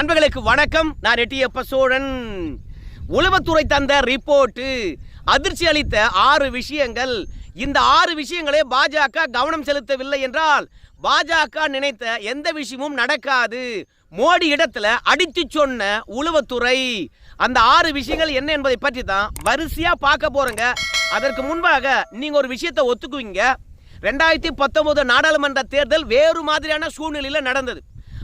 நண்பர்களுக்கு வணக்கம். நான் ரெட்டியப்ப சோழன் உளவுத்துறை தந்த ரிப்போர்ட்டு. அதிர்ச்சி அளித்த ஆறு விஷயங்கள். இந்த ஆறு விஷயங்களே பாஜக கவனம் செலுத்தவில்லை என்றால் பாஜக நினைத்த எந்த விஷயமும் நடக்காது. மோடி இடத்துல அடித்து சொன்ன உளவுத்துறை. அந்த ஆறு விஷயங்கள் என்ன என்பதை பற்றி தான் வரிசையாக பார்க்க போறோங்க. அதற்கு முன்பாக நீங்கள் ஒரு விஷயத்தை ஒத்துக்குவீங்க. ரெண்டாயிரத்தி பத்தொன்பது நாடாளுமன்ற தேர்தல் வேறு மாதிரியான சூழ்நிலையில் நடந்தது.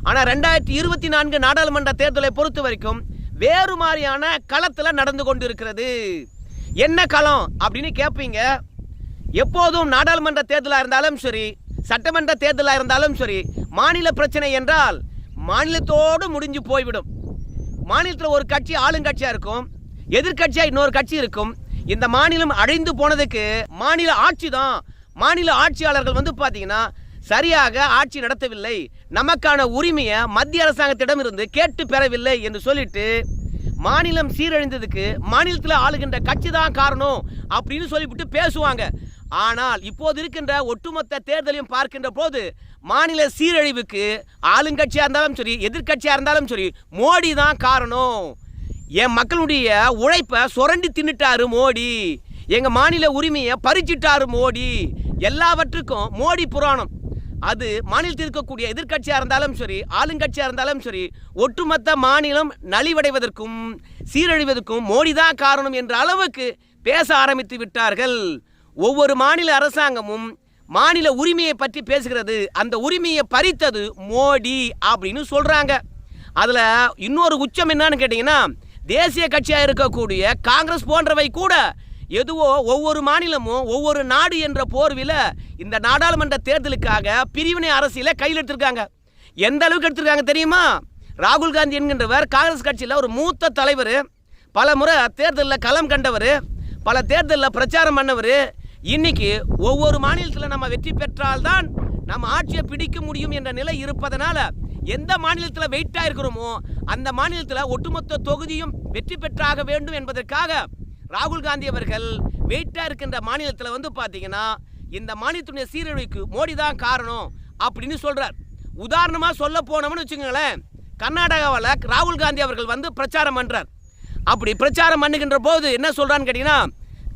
ஆனால் ரெண்டாயிரத்தி இருபத்தி நான்கு நாடாளுமன்ற தேர்தலை பொறுத்த வரைக்கும் வேறு மாதிரியான களத்தில் நடந்து கொண்டிருக்கிறது. என்ன களம் அப்படின்னு கேட்பீங்க எப்போதும் நாடாளுமன்ற தேர்தலாக இருந்தாலும் சரி சட்டமன்ற தேர்தலாக இருந்தாலும் சரி மாநில பிரச்சனை என்றால் மாநிலத்தோடு முடிஞ்சு போய்விடும். மாநிலத்தில் ஒரு கட்சி ஆளுங்கட்சியாக இருக்கும் எதிர்க்கட்சியாக இன்னொரு கட்சி இருக்கும். இந்த மாநிலம் அழிந்து போனதுக்கு மாநில ஆட்சி தான். மாநில ஆட்சியாளர்கள் வந்து பார்த்தீங்கன்னா சரியாக ஆட்சி நடத்தவில்லை. நமக்கான உரிமையை மத்திய அரசாங்கத்திடம் இருந்து கேட்டு பெறவில்லை என்று சொல்லிட்டு மாநிலம் சீரழிந்ததுக்கு மாநிலத்தில் ஆளுகின்ற கட்சி தான் காரணம் அப்படின்னு சொல்லிவிட்டு பேசுவாங்க. ஆனால் இப்போது இருக்கின்ற ஒட்டுமொத்த தேர்தலையும் பார்க்கின்ற போது மாநில சீரழிவுக்கு ஆளுங்கட்சியாக இருந்தாலும் சரி எதிர்க்கட்சியாக இருந்தாலும் சரி மோடி தான் காரணம். என் மக்களுடைய உழைப்பை சுரண்டி தின்னுட்டாரு மோடி. எங்கள் மாநில உரிமையை பறிச்சிட்டாரு மோடி. எல்லாவற்றுக்கும் மோடி புராணம். அது மாநிலத்தில் இருக்கக்கூடிய எதிர்க்கட்சியாக இருந்தாலும் சரி ஆளுங்கட்சியாக இருந்தாலும் சரி ஒட்டுமொத்த மாநிலம் நலிவடைவதற்கும் சீரழிவதற்கும் மோடி தான் காரணம் என்ற அளவுக்கு பேச ஆரம்பித்து விட்டார்கள். ஒவ்வொரு மாநில அரசாங்கமும் மாநில உரிமையை பற்றி பேசுகிறது அந்த உரிமையை பறித்தது மோடி அப்படின்னு சொல்கிறாங்க அதில் இன்னொரு உச்சம் என்னன்னு கேட்டிங்கன்னா தேசிய கட்சியாக இருக்கக்கூடிய காங்கிரஸ் போன்றவை கூட எதுவோ ஒவ்வொரு மாநிலமும் ஒவ்வொரு நாடு என்ற போர்வில இந்த நாடாளுமன்ற தேர்தலுக்காக பிரிவினை அரசியலை கையில் எடுத்திருக்காங்க. எந்த அளவுக்கு எடுத்திருக்காங்க தெரியுமா? ராகுல் காந்தி என்கின்றவர் காங்கிரஸ் கட்சியில் ஒரு மூத்த தலைவர் பல முறை தேர்தலில் களம் கண்டவர் பல தேர்தலில் பிரச்சாரம் பண்ணவர். இன்னைக்கு ஒவ்வொரு மாநிலத்தில் நம்ம வெற்றி பெற்றால்தான் நம்ம ஆட்சியை பிடிக்க முடியும் என்ற நிலை இருப்பதனால எந்த மாநிலத்தில் வெயிட்டாக இருக்கிறோமோ அந்த மாநிலத்தில் ஒட்டுமொத்த தொகுதியும் வெற்றி பெற்றாக வேண்டும் என்பதற்காக ராகுல் காந்தி அவர்கள் வெயிட்டாக இருக்கின்ற மாநிலத்தில் வந்து பார்த்தீங்கன்னா இந்த மாநிலத்துடைய சீரழிவுக்கு மோடி தான் காரணம் அப்படின்னு சொல்கிறார் உதாரணமாக சொல்ல போனோம்னு வச்சுக்கோங்களேன் கர்நாடகாவில் ராகுல் காந்தி அவர்கள் வந்து பிரச்சாரம் பண்ணுறார் அப்படி பிரச்சாரம் பண்ணுகின்ற போது என்ன சொல்கிறான்னு கேட்டிங்கன்னா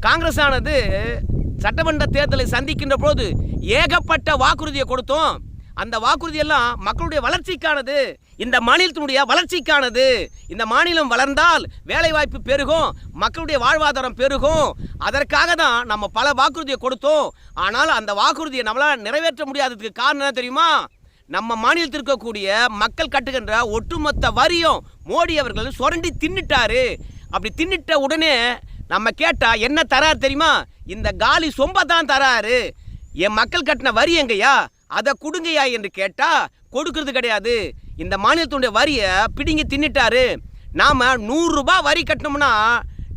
காங்கிரஸ் ஆனது சட்டமன்ற தேர்தலை சந்திக்கின்ற போது ஏகப்பட்ட வாக்குறுதியை கொடுத்தோம். அந்த வாக்குறுதியெல்லாம் மக்களுடைய வளர்ச்சிக்கானது. இந்த மாநிலத்தினுடைய வளர்ச்சிக்கானது. இந்த மாநிலம் வளர்ந்தால் வேலைவாய்ப்பு பெருகும் மக்களுடைய வாழ்வாதாரம் பெருகும். அதற்காக தான் நம்ம பல வாக்குறுதியை கொடுத்தோம். ஆனால் அந்த வாக்குறுதியை நம்மளால் நிறைவேற்ற முடியாததுக்கு காரணம் என்ன தெரியுமா? நம்ம மாநிலத்தில் இருக்கக்கூடிய மக்கள் கட்டுகின்ற ஒட்டுமொத்த வரியும் மோடி அவர்கள் சுரண்டி தின்னுட்டாரு. அப்படி தின்னுட்ட உடனே நம்ம கேட்டால் என்ன தராரு தெரியுமா? இந்த காலி சொம்ப தான் தராரு. என் மக்கள் கட்டின வரி எங்கய்யா? அதை கொடுங்கய்யா என்று கேட்டால் கொடுக்கறது கிடையாது. இந்த மாநிலத்துடைய வரியை பிடிங்கி தின்னுட்டாரு. நாம் நூறுரூபா வரி கட்டினோம்னா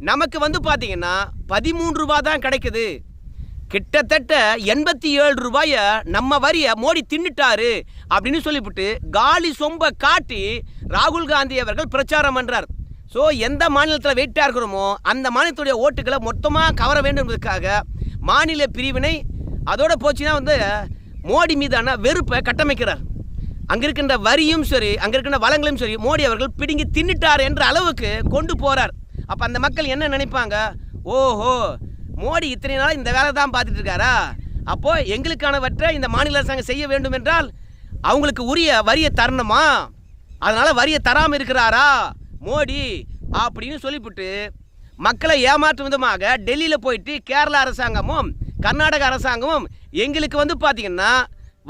நமக்கு வந்து பார்த்தீங்கன்னா பதிமூன்று ரூபா தான் கிடைக்குது. கிட்டத்தட்ட எண்பத்தி ஏழு ரூபாயை நம்ம வரியை மோடி தின்னுட்டாரு அப்படின்னு சொல்லிவிட்டு காலி சொம்ப காட்டி ராகுல் காந்தி அவர்கள் பிரச்சாரம் பண்ணுறார் ஸோ எந்த மாநிலத்தில் வெயிட்டாக இருக்கிறோமோ அந்த மாநிலத்துடைய ஓட்டுகளை மொத்தமாக கவர வேண்டும் என்பதற்காக மாநில பிரிவினை அதோட போச்சுன்னா வந்து மோடி மீதான வெறுப்பை கட்டமைக்கிறார். அங்கே இருக்கின்ற வரியும் சரி அங்கே இருக்கின்ற வளங்களும் சரி மோடி அவர்கள் பிடுங்கி தின்னுட்டார் என்ற அளவுக்கு கொண்டு போகிறார் அப்போ அந்த மக்கள் என்ன நினைப்பாங்க? ஓஹோ மோடி இத்தனை நாள் இந்த வேலை தான் பார்த்துட்டு இருக்காரா? அப்போது எங்களுக்கானவற்றை இந்த மாநில அரசாங்கம் செய்ய வேண்டும் என்றால் அவங்களுக்கு உரிய வரியை தரணுமா? அதனால் வரியை தராமல் இருக்கிறாரா? மோடி அப்படின்னு சொல்லிவிட்டு மக்களை ஏமாற்றும் விதமாக டெல்லியில் போயிட்டு கேரளா அரசாங்கமும் கர்நாடக அரசாங்கமும் எங்களுக்கு வந்து பார்த்திங்கன்னா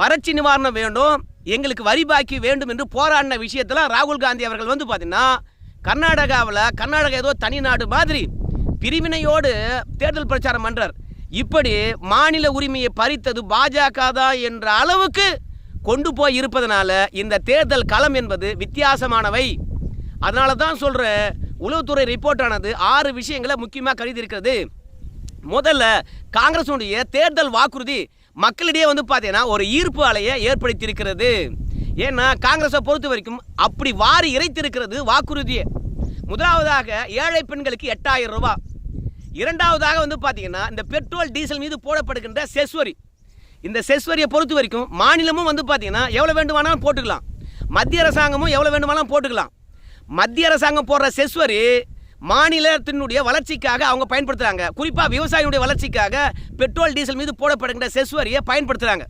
வறட்சி நிவாரணம் வேண்டும் எங்களுக்கு வரி பாக்கி வேண்டும் என்று போராடின விஷயத்தில் ராகுல் காந்தி அவர்கள் வந்து பார்த்தீங்கன்னா கர்நாடகாவில் கர்நாடகா ஏதோ தனி நாடு மாதிரி பிரிவினையோடு தேர்தல் பிரச்சாரம் பண்ணுறார் இப்படி மாநில உரிமையை பறித்தது பாஜக தான் என்ற அளவுக்கு கொண்டு போய் இருப்பதனால இந்த தேர்தல் களம் என்பது வித்தியாசமானவை. அதனால தான் சொல்கிற உளவுத்துறை ரிப்போர்ட்டானது ஆறு விஷயங்களை முக்கியமாக கருதி இருக்கிறது. முதல்ல காங்கிரஸுடைய தேர்தல் வாக்குறுதி மக்களிடையே வந்து பார்த்தீங்கன்னா ஒரு ஈர்ப்பு அலையை ஏற்படுத்தியிருக்கிறது. ஏன்னா காங்கிரஸை பொறுத்த வரைக்கும் அப்படி வாரி இறைத்திருக்கிறது வாக்குறுதியை. முதலாவதாக ஏழை பெண்களுக்கு எட்டாயிரம் ரூபா. இரண்டாவதாக வந்து பார்த்தீங்கன்னா இந்த பெட்ரோல் டீசல் மீது போடப்படுகின்ற செஸ்வரி. இந்த செஸ்வரியை பொறுத்த வரைக்கும் மாநிலமும் வந்து பார்த்தீங்கன்னா எவ்வளோ வேண்டுமானாலும் போட்டுக்கலாம். மத்திய அரசாங்கமும் எவ்வளோ வேண்டுமானாலும் போட்டுக்கலாம். மத்திய அரசாங்கம் போடுற செஸ்வரி மாநிலத்தினுடைய வளர்ச்சிக்காக அவங்க பயன்படுத்துகிறாங்க குறிப்பாக விவசாயியுடைய வளர்ச்சிக்காக பெட்ரோல் டீசல் மீது போடப்படுகின்ற செஸ்வரியை பயன்படுத்துகிறாங்க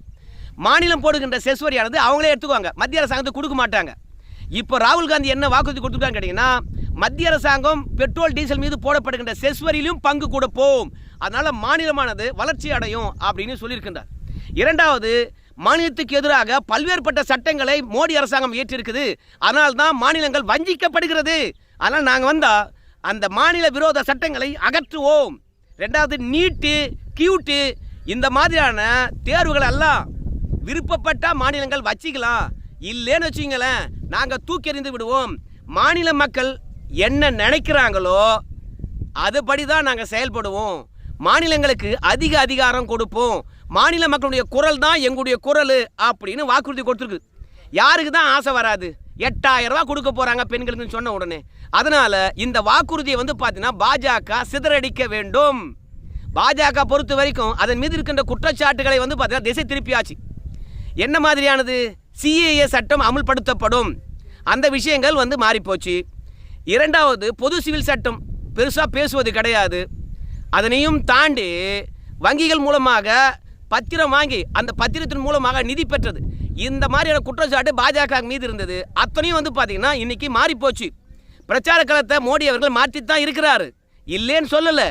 மாநிலம் போடுகின்ற செஸ்வரியானது அவங்களே எடுத்துக்குவாங்க. மத்திய அரசாங்கத்துக்கு கொடுக்க மாட்டாங்க. இப்போ ராகுல் காந்தி என்ன வாக்குறுதி கொடுத்துருக்காங்க கேட்டிங்கன்னா மத்திய அரசாங்கம் பெட்ரோல் டீசல் மீது போடப்படுகின்ற செஸ் வரியிலும் பங்கு கொடுப்போம் அதனால் மாநிலமானது வளர்ச்சி அடையும் அப்படின்னு சொல்லியிருக்கின்றார். இரண்டாவது மாநிலத்துக்கு எதிராக பல்வேறுபட்ட சட்டங்களை மோடி அரசாங்கம் இயற்றிருக்குது அதனால்தான் மாநிலங்கள் வஞ்சிக்கப்படுகிறது. அதனால் நாங்கள் வந்தால் அந்த மாநில விரோத சட்டங்களை அகற்றுவோம். ரெண்டாவது நீட்டு கியூட்டு இந்த மாதிரியான தேர்வுகள் எல்லாம் விருப்பப்பட்ட மாநிலங்கள் வச்சிக்கலாம். இல்லைன்னு வச்சுங்களேன் நாங்கள் தூக்கி எறிந்து விடுவோம். மாநில மக்கள் என்ன நினைக்கிறாங்களோ அதுபடி தான் நாங்கள் செயல்படுவோம். மாநிலங்களுக்கு அதிக அதிகாரம் கொடுப்போம். மாநில மக்களுடைய குரல் தான் எங்களுடைய குரல் அப்படின்னு வாக்குறுதி கொடுத்துருக்கு. யாருக்கு தான் ஆசை வராது? எட்டாயிரம் ரூபா கொடுக்க போகிறாங்க பெண்களுக்குன்னு சொன்ன உடனே. அதனால் இந்த வாக்குறுதியை வந்து பார்த்தீங்கன்னா பாஜக சிதறடிக்க வேண்டும். பாஜக பொறுத்த வரைக்கும் அதன் மீது இருக்கின்ற குற்றச்சாட்டுகளை வந்து பார்த்தீங்கன்னா திசை திருப்பியாச்சு. என்ன மாதிரியானது? சிஏஏ சட்டம் அமுல்படுத்தப்படும். அந்த விஷயங்கள் வந்து மாறிப்போச்சு. இரண்டாவது பொது சிவில் சட்டம் பெருசாக பேசுவது கிடையாது. அதனையும் தாண்டி வங்கிகள் மூலமாக பத்திரம் வாங்கி அந்த பத்திரத்தின் மூலமாக நிதி பெற்றது. இந்த மாதிரியான குற்றச்சாட்டு பாஜக மீது இருந்தது. அத்தனையும் வந்து பார்த்தீங்கன்னா இன்னைக்கு மாறிப்போச்சு. பிரச்சார களத்தை மோடி அவர்கள் மாற்றித்தான் இருக்கிறாரு. இல்லேன்னு சொல்லலை.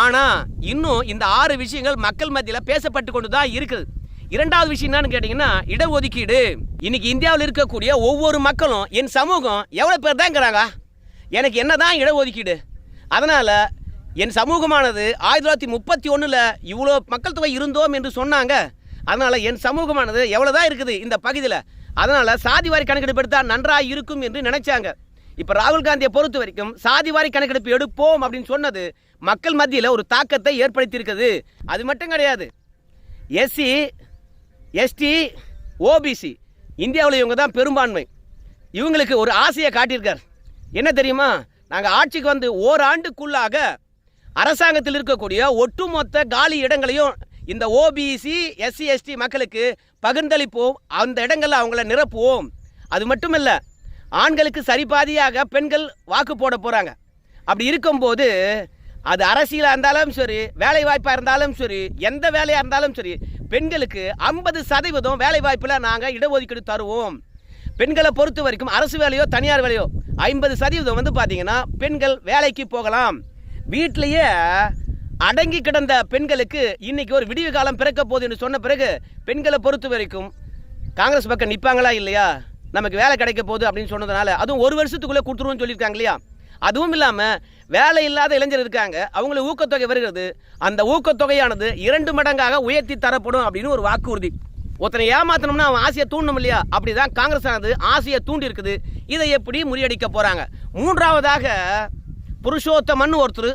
ஆனால் இன்னும் இந்த ஆறு விஷயங்கள் மக்கள் மத்தியில் பேசப்பட்டு கொண்டு தான் இருக்குது. இரண்டாவது விஷயம் என்னன்னு கேட்டிங்கன்னா இடஒதுக்கீடு. இன்னைக்கு இந்தியாவில் இருக்கக்கூடிய ஒவ்வொரு மக்களும் என் சமூகம் எவ்வளோ பேர் தான்ங்கிறாங்க எனக்கு என்ன தான் இடஒதுக்கீடு? அதனால் என் சமூகமானது ஆயிரத்தி தொள்ளாயிரத்தி முப்பத்தி ஒன்றில் இவ்வளோ மக்கள் தொகை இருந்தோம் என்று சொன்னாங்க. அதனால் என் சமூகமானது எவ்வளோதான் இருக்குது இந்த பகுதியில்? அதனால் சாதிவாரி கணக்கெடுப்பு எடுத்தால் நன்றாக இருக்கும் என்று நினைச்சாங்க. இப்போ ராகுல் காந்தியை பொறுத்த வரைக்கும் சாதிவாரி கணக்கெடுப்பு எடுப்போம் அப்படின்னு சொன்னது மக்கள் மத்தியில் ஒரு தாக்கத்தை ஏற்படுத்தியிருக்குது. அது மட்டும் கிடையாது. எஸ்சி எஸ்டி ஓபிசி இந்தியாவில் இவங்க தான் பெரும்பான்மை. இவங்களுக்கு ஒரு ஆசையை காட்டியிருக்கார். என்ன தெரியுமா? நாங்கள் ஆட்சிக்கு வந்து ஓராண்டுக்குள்ளாக அரசாங்கத்தில் இருக்கக்கூடிய ஒட்டுமொத்த காலி இடங்களையும் இந்த ஓபிசி எஸ்சி எஸ்டி மக்களுக்கு பகிர்ந்தளிப்போம். அந்த இடங்களில் அவங்கள நிரப்புவோம். அது மட்டும் இல்லை ஆண்களுக்கு சரிபாதியாக பெண்கள் வாக்கு போட போகிறாங்க அப்படி இருக்கும்போது அது அரசியலாக இருந்தாலும் சரி வேலை வாய்ப்பாக இருந்தாலும் சரி எந்த வேலையாக இருந்தாலும் சரி பெண்களுக்கு ஐம்பது சதவீதம் வேலை வாய்ப்பில் நாங்கள் இடஒதுக்கீடு தருவோம். பெண்களை பொறுத்த வரைக்கும் அரசு வேலையோ தனியார் வேலையோ ஐம்பது சதவீதம் வந்து பார்த்தீங்கன்னா பெண்கள் வேலைக்கு போகலாம். வீட்டிலையே அடங்கி கிடந்த பெண்களுக்கு இன்னைக்கு ஒரு விடிவு காலம் பிறக்க போகுது என்று சொன்ன பிறகு பெண்களை பொறுத்த வரைக்கும் காங்கிரஸ் பக்கம் நிற்பாங்களா இல்லையா? நமக்கு வேலை கிடைக்க போகுது அப்படின்னு சொன்னதுனால அதுவும் ஒரு வருஷத்துக்குள்ளே கொடுத்துருவோம்னு சொல்லியிருக்காங்க இல்லையா? அதுவும் இல்லாமல் வேலை இல்லாத இளைஞர் இருக்காங்க. அவங்களுக்கு ஊக்கத்தொகை வருகிறது. அந்த ஊக்கத்தொகையானது இரண்டு மடங்காக உயர்த்தி தரப்படும் அப்படின்னு ஒரு வாக்குறுதி. ஒருத்தனை ஏமாத்தணும்னா அவன் ஆசையை தூண்டணும் இல்லையா? அப்படிதான் காங்கிரஸ் ஆனது ஆசையை தூண்டி இருக்குது இதை எப்படி முறியடிக்க போகிறாங்க மூன்றாவதாக புருஷோத்தமன் ஒருத்தர்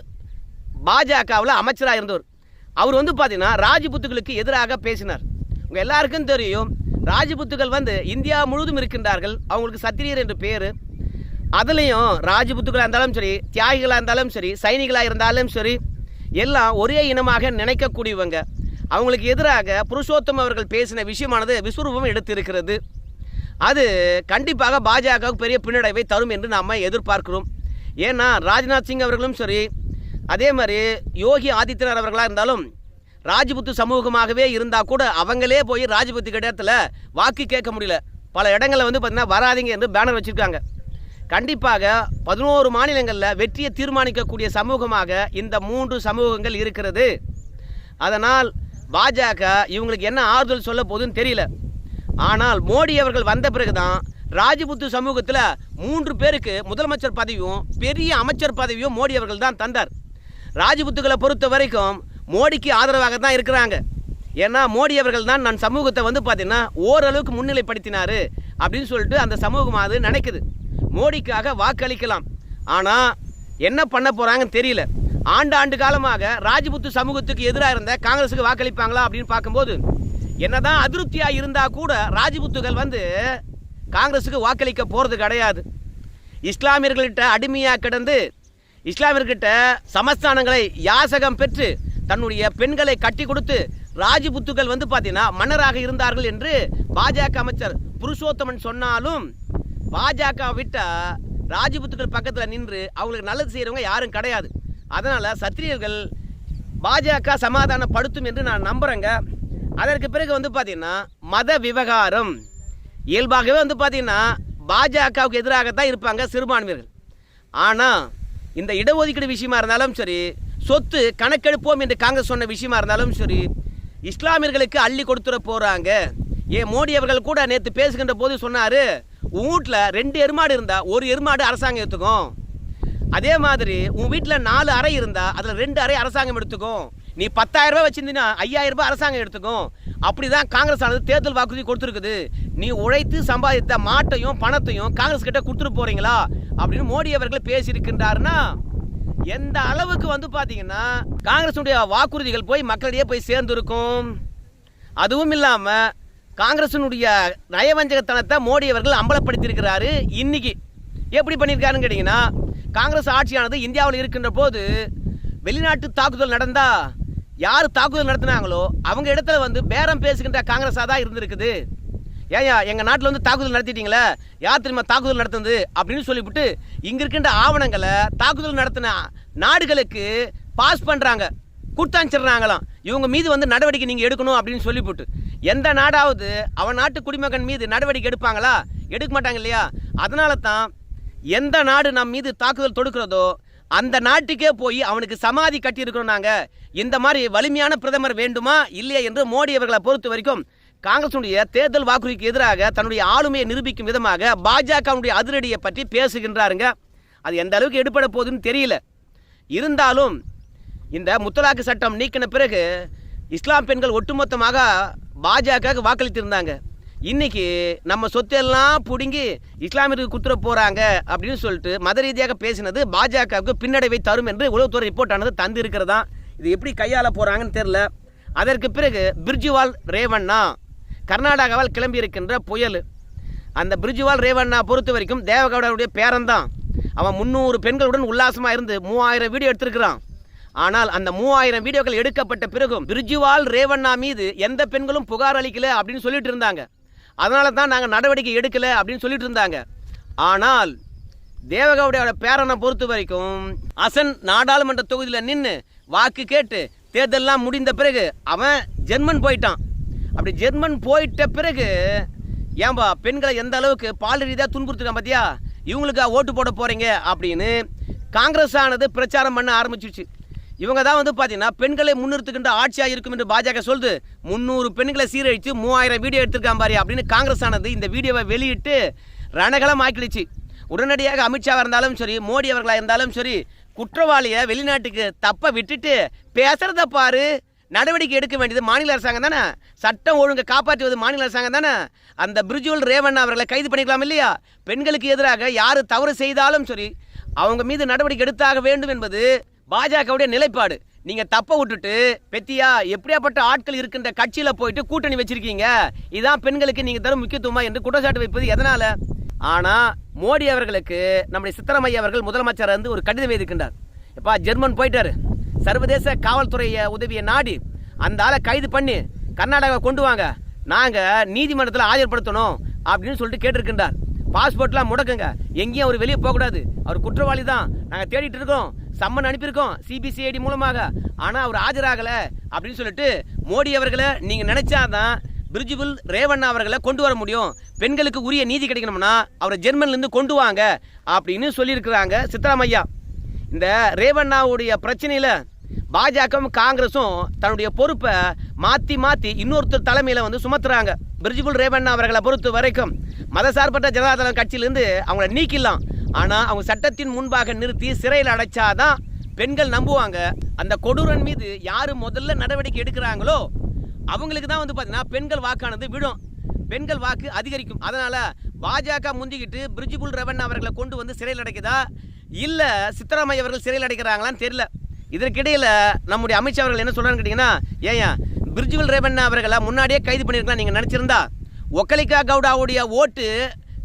பாஜகவில் அமைச்சராக இருந்தவர். அவர் வந்து பார்த்தீங்கன்னா ராஜபுத்துகளுக்கு எதிராக பேசினார். உங்கள் எல்லாருக்கும் தெரியும் ராஜபுத்துகள் வந்து இந்தியா முழுவதும் இருக்கின்றார்கள். அவங்களுக்கு சத்திரியர் என்று பேர். அதுலேயும் ராஜபுத்துகளாக இருந்தாலும் சரி தியாகிகளாக இருந்தாலும் சரி சைனிகளாக இருந்தாலும் சரி எல்லாம் ஒரே இனமாக நினைக்கக்கூடியவங்க. அவங்களுக்கு எதிராக புருஷோத்தம் அவர்கள் பேசின விஷயமானது விஸ்வரூபம் எடுத்திருக்கிறது. அது கண்டிப்பாக பாஜகவுக்கு பெரிய பின்னடைவை தரும் என்று நாம் எதிர்பார்க்கிறோம். ஏன்னா ராஜ்நாத் சிங் அவர்களும் சரி அதே மாதிரி யோகி ஆதித்யநாத் அவர்களாக இருந்தாலும் ராஜபுத்து சமூகமாகவே இருந்தால் கூட அவங்களே போய் ராஜபுத்து இடத்துல வாக்கு கேட்க முடியல. பல இடங்களில் வந்து பார்த்திங்கன்னா வராதிங்க என்று பேனர் வச்சுருக்காங்க. கண்டிப்பாக பதினோரு மாநிலங்களில் வெற்றியை தீர்மானிக்கக்கூடிய சமூகமாக இந்த மூன்று சமூகங்கள் இருக்கிறது. அதனால் பாஜக இவங்களுக்கு என்ன ஆறுதல் சொல்ல போகுதுன்னு தெரியல. ஆனால் மோடி அவர்கள் வந்த பிறகு தான் ராஜபுத்து சமூகத்தில் மூன்று பேருக்கு முதலமைச்சர் பதவியும் பெரிய அமைச்சர் பதவியும் மோடி அவர்கள் தான் தந்தார். ராஜபுத்துகளை பொறுத்த வரைக்கும் மோடிக்கு ஆதரவாக தான் இருக்கிறாங்க. ஏன்னா மோடி அவர்கள் தான் நான் சமூகத்தை வந்து பார்த்தீங்கன்னா ஓரளவுக்கு முன்னிலைப்படுத்தினார் அப்படின்னு சொல்லிட்டு அந்த சமூகம் அது நினைக்குது. மோடிக்காக வாக்களிக்கலாம். ஆனால் என்ன பண்ண போகிறாங்கன்னு தெரியல. ஆண்டு ஆண்டு காலமாக ராஜபுத்து சமூகத்துக்கு எதிராக இருந்த காங்கிரஸுக்கு வாக்களிப்பாங்களா அப்படின்னு பார்க்கும்போது என்னதான் அதிருப்தியாக இருந்தால் கூட ராஜபுத்துகள் வந்து காங்கிரஸுக்கு வாக்களிக்க போகிறது கிடையாது. இஸ்லாமியர்கள்ட்ட அடிமையாக கிடந்து இஸ்லாமியர்கிட்ட சமஸ்தானங்களை யாசகம் பெற்று தன்னுடைய பெண்களை கட்டி கொடுத்து ராஜபுத்துகள் வந்து பார்த்தீங்கன்னா மன்னராக இருந்தார்கள் என்று பாஜக அமைச்சர் புருஷோத்தமன் சொன்னாலும் பாஜக விட்டா ராஜபுத்துக்கள் பக்கத்தில் நின்று அவங்களுக்கு நல்லது செய்கிறவங்க யாரும் கிடையாது. அதனால் சத்திரியர்கள் பாஜக சமாதானப்படுத்தும் என்று நான் நம்புகிறேங்க அதற்கு பிறகு வந்து பார்த்தீங்கன்னா மத விவகாரம். இயல்பாகவே வந்து பார்த்தீங்கன்னா பாஜகவுக்கு எதிராகத்தான் இருப்பாங்க சிறுபான்மையர்கள் ஆனால் இந்த இடஒதுக்கீடு விஷயமா இருந்தாலும் சரி சொத்து கணக்கெடுப்போம் என்று காங்கிரஸ் சொன்ன விஷயமா இருந்தாலும் சரி இஸ்லாமியர்களுக்கு அள்ளி கொடுத்துட போகிறாங்க ஏன் மோடி அவர்கள் கூட நேற்று பேசுகின்ற போது சொன்னார் உன் வீட்டில் ரெண்டு எருமாடு இருந்தால் ஒரு எருமாடு அரசாங்கம் எடுத்துக்கும். அதே மாதிரி உன் வீட்டில் நாலு அறை இருந்தால் அதில் ரெண்டு அறை அரசாங்கம் எடுத்துக்கும். நீ பத்தாயிரம் ரூபாய் வச்சிருந்தீங்கன்னா ஐயாயிரம் ரூபாய் அரசாங்கம் எடுத்துக்கும் அப்படிதான் காங்கிரஸ் ஆனது தேர்தல் வாக்குறுதி கொடுத்துருக்குது. நீ உழைத்து சம்பாதித்த மாட்டையும் பணத்தையும் காங்கிரஸ் கிட்ட கொடுத்துட்டு போறீங்களா? அப்படின்னு மோடி அவர்கள் பேசியிருக்கின்றாருன்னா எந்த அளவுக்கு வந்து பார்த்தீங்கன்னா காங்கிரஸுடைய வாக்குறுதிகள் போய் மக்களிடையே போய் சேர்ந்திருக்கும். அதுவும் இல்லாமல் காங்கிரசினுடைய நயவஞ்சகத்தனத்தை மோடி அவர்கள் அம்பலப்படுத்தியிருக்கிறாரு இன்னைக்கு. எப்படி பண்ணியிருக்காருன்னு கேட்டிங்கன்னா காங்கிரஸ் ஆட்சியானது இந்தியாவில் இருக்கின்ற போது வெளிநாட்டு தாக்குதல் நடந்தா யார் தாக்குதல் நடத்தினாங்களோ அவங்க இடத்துல வந்து பேரம் பேசுகின்ற காங்கிரஸாக தான் இருந்திருக்குது. ஏயா எங்கள் நாட்டில் வந்து தாக்குதல் நடத்திட்டீங்களே? யார் திரும்ப தாக்குதல் நடத்துனது? அப்படின்னு சொல்லிவிட்டு இங்கே இருக்கின்ற ஆவணங்களை தாக்குதல் நடத்தின நாடுகளுக்கு பாஸ் பண்ணுறாங்க கொடுத்தாச்சிடுறாங்களாம் இவங்க மீது வந்து நடவடிக்கை நீங்கள் எடுக்கணும் அப்படின்னு சொல்லிவிட்டு. எந்த நாடாவது அவன் நாட்டு குடிமகன் மீது நடவடிக்கை எடுப்பாங்களா? எடுக்க மாட்டாங்க இல்லையா? அதனால தான் எந்த நாடு நம் மீது தாக்குதல் தொடுக்கிறதோ அந்த நாட்டுக்கே போய் அவனுக்கு சமாதி கட்டியிருக்கிறோம் நாங்கள் இந்த மாதிரி வலிமையான பிரதமர் வேண்டுமா இல்லையா என்று மோடி அவர்களை பொறுத்த வரைக்கும் காங்கிரசுடைய தேர்தல் வாக்குறுதிக்கு எதிராக தன்னுடைய ஆளுமையை நிரூபிக்கும் விதமாக பாஜகவுடைய அதிரடியை பற்றி பேசுகின்றாருங்க. அது எந்த அளவுக்கு எடுபட போகுதுன்னு தெரியல. இருந்தாலும் இந்த முத்தலாக்கு சட்டம் நீக்கின பிறகு இஸ்லாம் பெண்கள் ஒட்டுமொத்தமாக பாஜகவுக்கு வாக்களித்திருந்தாங்க. இன்னைக்கு நம்ம சொத்தெல்லாம் பிடுங்கி இஸ்லாமியருக்கு குத்துற போறாங்க அப்படின்னு சொல்லிட்டு மத ரீதியாக பேசினது பாஜகவுக்கு பின்னடைவை தரும் என்று உளவுத்துறை ரிப்போர்ட் ஆனது தந்திருக்கிறதா? இது எப்படி கையாள போறாங்கன்னு தெரியல. அதற்கு பிறகு பிரிஜுவால் ரேவண்ணா கர்நாடகாவால் கிளம்பி இருக்கின்ற புயல். அந்த பிரிஜுவால் ரேவண்ணா பொறுத்த வரைக்கும் தேவகவுடனுடைய பேரன்தான். அவன் முந்நூறு பெண்களுடன் உல்லாசமாக இருந்து மூவாயிரம் வீடியோ எடுத்திருக்கிறான். ஆனால் அந்த மூவாயிரம் வீடியோக்கள் எடுக்கப்பட்ட பிறகும் பிரிஜுவால் ரேவண்ணா மீது எந்த பெண்களும் புகார் அளிக்கல அப்படின்னு சொல்லிட்டு இருந்தாங்க. அதனால தான் நாங்கள் நடவடிக்கை எடுக்கலை அப்படின்னு சொல்லிட்டு இருந்தாங்க. ஆனால் தேவகவுடையோட பேரனை பொறுத்த வரைக்கும் அசன் நாடாளுமன்ற தொகுதியில் நின்று வாக்கு கேட்டு தேர்தலெலாம் முடிந்த பிறகு அவன் ஜெர்மன் போயிட்டான். அப்படி ஜெர்மன் போயிட்ட பிறகு ஏன்பா பெண்களை எந்த அளவுக்கு பால் ரீதியாக துன்புறுத்துக்கான் பார்த்தியா இவங்களுக்கா ஓட்டு போட போகிறீங்க அப்படின்னு காங்கிரஸ் ஆனது பிரச்சாரம் பண்ண ஆரம்பிச்சிருச்சு. இவங்க தான் வந்து பார்த்தீங்கன்னா பெண்களை முன்னிறுத்துக்கின்ற ஆட்சியாக இருக்கும் என்று பாஜக சொல்லுது. முந்நூறு பெண்களை சீரழித்து மூவாயிரம் வீடியோ எடுத்திருக்கான் பாரு அப்படின்னு காங்கிரஸ் ஆனது இந்த வீடியோவை வெளியிட்டு ரணகலம் ஆக்கிடுச்சு. உடனடியாக அமித்ஷாவாக இருந்தாலும் சரி மோடி அவர்களாக இருந்தாலும் சரி குற்றவாளியை வெளிநாட்டுக்கு தப்ப விட்டுட்டு பேசுறத பாரு. நடவடிக்கை எடுக்க வேண்டியது மாநில அரசாங்கம் தானே? சட்டம் ஒழுங்கை காப்பாற்றுவது மாநில அரசாங்கம் தானே? அந்த பிரிஜுவல் ரேவண்ணா அவர்களை கைது பண்ணிக்கலாம் இல்லையா? பெண்களுக்கு எதிராக யார் தவறு செய்தாலும் சரி அவங்க மீது நடவடிக்கை எடுத்தாக வேண்டும் என்பது பாஜகவுடைய நிலைப்பாடு. நீங்க தப்ப விட்டுட்டு பெத்தியா எப்படியாப்பட்ட ஆட்கள் இருக்கின்ற கட்சியில போயிட்டு கூட்டணி வச்சிருக்கீங்க? இதான் பெண்களுக்கு நீங்க தரும் முக்கியத்துவமா என்று குற்றச்சாட்டு வைப்பது எதனால? ஆனா மோடி அவர்களுக்கு நம்முடைய சித்தராமையா அவர்கள் முதலமைச்சர் வந்து ஒரு கடிதம் எழுதிக்கின்றார் எப்பா ஜெர்மன் போயிட்டாரு. சர்வதேச காவல்துறைய உதவியை நாடி அந்த ஆளை கைது பண்ணி கர்நாடகா கொண்டு வாங்க. நாங்க நீதிமன்றத்தில் ஆஜர்படுத்தணும் அப்படின்னு சொல்லிட்டு கேட்டிருக்கின்றார். பாஸ்போர்ட்லாம் முடக்குங்க. எங்கேயும் அவர் வெளியே போகக்கூடாது. அவர் குற்றவாளி தான். நாங்கள் தேடிட்டு இருக்கோம். சம்மன் அனுப்பியிருக்கோம். சிபிசிஐடி மூலமாக. ஆனால் அவர் ஆஜராகலை அப்படின்னு சொல்லிட்டு மோடி அவர்களை நீங்கள் நினைச்சாதான் பிரிஜிபுல் ரேவண்ணா அவர்களை கொண்டு வர முடியும். பெண்களுக்கு உரிய நீதி கிடைக்கணும்னா அவரை ஜெர்மன்லேருந்து கொண்டு வாங்க அப்படின்னு சொல்லியிருக்கிறாங்க சித்தராமையா. இந்த ரேவண்ணாவுடைய பிரச்சனையில் பாஜகவும் காங்கிரஸும் தன்னுடைய பொறுப்பை மாற்றி மாற்றி இன்னொருத்தர் தலைமையில் வந்து சுமத்துறாங்க. பிரிஜிபுல் ரேவண்ணா அவர்களை பொறுத்த வரைக்கும் மதசார்பற்ற ஜனதாதளம் கட்சியிலேருந்து அவங்கள நீக்கிடலாம். ஆனால் அவங்க சட்டத்தின் முன்பாக நிறுத்தி சிறையில் அடைச்சாதான் பெண்கள் நம்புவாங்க. அந்த கொடூரன் மீது யார் முதல்ல நடவடிக்கை எடுக்கிறாங்களோ அவங்களுக்கு தான் வந்து பார்த்தீங்கன்னா பெண்கள் வாக்கானது விடும். பெண்கள் வாக்கு அதிகரிக்கும். அதனால் பாஜக முந்திக்கிட்டு பிரிஜிபுல் ரவன் அவர்களை கொண்டு வந்து சிறையில் அடைக்குதா? இல்லை சித்தராமையா அவர்கள் சிறையில் அடைக்கிறாங்களான்னு தெரியல. இதற்கிடையில் நம்முடைய அமித்ஷா அவர்கள் என்ன சொல்கிறான்னு கேட்டிங்கன்னா ஏன் பிரிஜுவல் ரேவண்ணா அவர்களை முன்னாடியே கைது பண்ணியிருக்கலாம் நீங்கள் நினச்சிருந்தா? ஒக்கலிகா கவுடாவுடைய ஓட்டு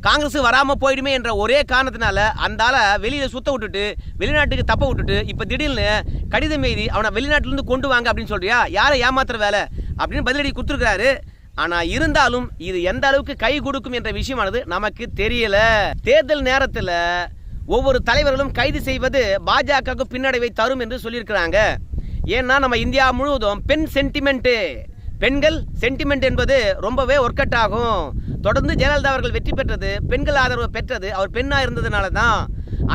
காங்கிரஸ் வராமல் போயிடுமே என்ற ஒரே காரணத்தினால அந்த ஆளை வெளியில சுத்த விட்டுட்டு வெளிநாட்டுக்கு தப்ப விட்டுட்டு இப்போ திடீர்னு கடிதம் எழுதி அவனை வெளிநாட்டிலேருந்து கொண்டு வாங்க அப்படின்னு சொல்கிறியா யாரை ஏமாத்துற வேலை? அப்படின்னு பதிலடி கொடுத்துருக்காரு ஆனால் இருந்தாலும் இது எந்த அளவுக்கு கை கொடுக்கும் என்ற விஷயமானது நமக்கு தெரியல. தேர்தல் நேரத்தில் ஒவ்வொரு தலைவர்களும் கைது செய்வது பாஜகவுக்கு பின்னடைவை தரும் என்று சொல்லியிருக்கிறாங்க. ஏன்னா நம்ம இந்தியா முழுவதும் பெண் சென்டிமெண்ட்டு பெண்கள் சென்டிமெண்ட் என்பது ரொம்பவே ஒர்க் அவுட் ஆகும். தொடர்ந்து ஜெயலலிதா அவர்கள் வெற்றி பெற்றது பெண்கள் ஆதரவு பெற்றது அவர் பெண்ணாக இருந்ததுனால தான்.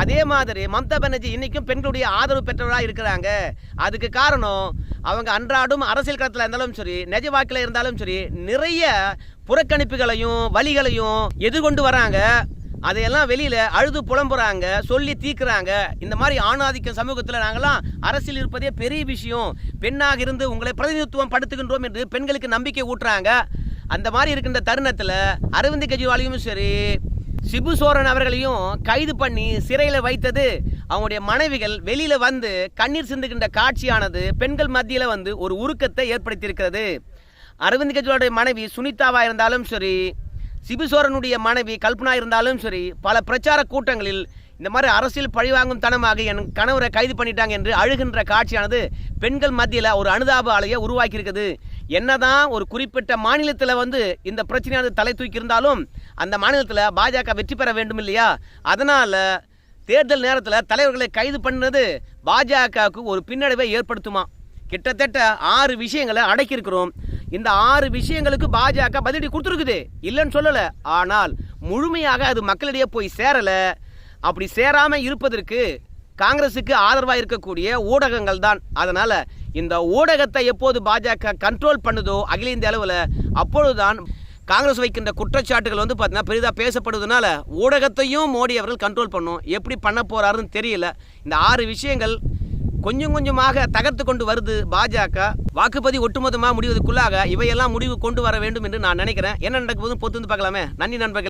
அதே மாதிரி மம்தா பானர்ஜி இன்றைக்கும் பெண்களுடைய ஆதரவு பெற்றவராக இருக்கிறாங்க. அதுக்கு காரணம் அவங்க அன்றாடும் அரசியல் களத்தில் இருந்தாலும் சரி நிஜ வாக்கில் இருந்தாலும் சரி நிறைய புறக்கணிப்புகளையும் வழிகளையும் எதிர்கொண்டு வராங்க. அதையெல்லாம் வெளியில் அழுது புலம்புறாங்க சொல்லி தீக்குறாங்க. இந்த மாதிரி ஆணாதிக்க சமூகத்தில் நாங்களாம் அரசியல் இருப்பதே பெரிய விஷயம். பெண்ணாக இருந்து உங்களை பிரதிநிதித்துவம் படுத்துகின்றோம் என்று பெண்களுக்கு நம்பிக்கை ஊட்டுறாங்க. அந்த மாதிரி இருக்கின்ற தருணத்தில் அரவிந்த் கெஜ்ரிவாலையும் சரி சிபு சோரன் அவர்களையும் கைது பண்ணி சிறையில் வைத்தது அவங்களுடைய மனைவிகள். வெளியில் வந்து கண்ணீர் சிந்துகின்ற காட்சியானது பெண்கள் மத்தியில் வந்து ஒரு உருக்கத்தை ஏற்படுத்தியிருக்கிறது. அரவிந்த் கெஜ்ரிவாலுடைய மனைவி சுனிதாவாக இருந்தாலும் சரி சிபுசோரனுடைய மனைவி கல்பனா இருந்தாலும் சரி பல பிரச்சார கூட்டங்களில் இந்த மாதிரி அரசியல் பழிவாங்கும் தனமாக என் கணவரை கைது பண்ணிட்டாங்க என்று அழுகின்ற காட்சியானது பெண்கள் மத்தியில் ஒரு அனுதாப அலையை உருவாக்கியிருக்குது. என்னதான் ஒரு குறிப்பிட்ட மாநிலத்தில் வந்து இந்த பிரச்சனையானது தலை தூக்கியிருந்தாலும் அந்த மாநிலத்தில் பாஜக வெற்றி பெற வேண்டும் இல்லையா? அதனால் தேர்தல் நேரத்தில் தலைவர்களை கைது பண்ணது பாஜகவுக்கு ஒரு பின்னடைவை ஏற்படுத்துமா? கிட்டத்தட்ட ஆறு விஷயங்களை அடக்கியிருக்கிறோம். இந்த ஆறு விஷயங்களுக்கு பாஜக பதிலடி கொடுத்துருக்குது. இல்லைன்னு சொல்லலை. ஆனால் முழுமையாக அது மக்களிடையே போய் சேரலை. அப்படி சேராமல் இருப்பதற்கு காங்கிரஸுக்கு ஆதரவாக இருக்கக்கூடிய ஊடகங்கள் தான். அதனால் இந்த ஊடகத்தை எப்போது பாஜக கண்ட்ரோல் பண்ணுதோ அகில இந்திய அளவில் அப்பொழுதுதான் காங்கிரஸ் வைக்கின்ற குற்றச்சாட்டுகள் வந்து பார்த்தீங்கன்னா பெரிதாக பேசப்படுவதனால ஊடகத்தையும் மோடி அவர்கள் கண்ட்ரோல் பண்ணும். எப்படி பண்ண போகிறாருன்னு தெரியல. இந்த ஆறு விஷயங்கள் கொஞ்சம் கொஞ்சமாக தகர்த்து கொண்டு வருது பாஜக. வாக்குப்பதிவு ஒட்டுமொத்தமாக முடிவதற்குள்ளாக இவையெல்லாம் முடிவு கொண்டு வர வேண்டும் என்று நான் நினைக்கிறேன். என்ன நடக்கும்போது பொறுத்து வந்து பார்க்கலாமே. நன்றி நண்பர்கள்.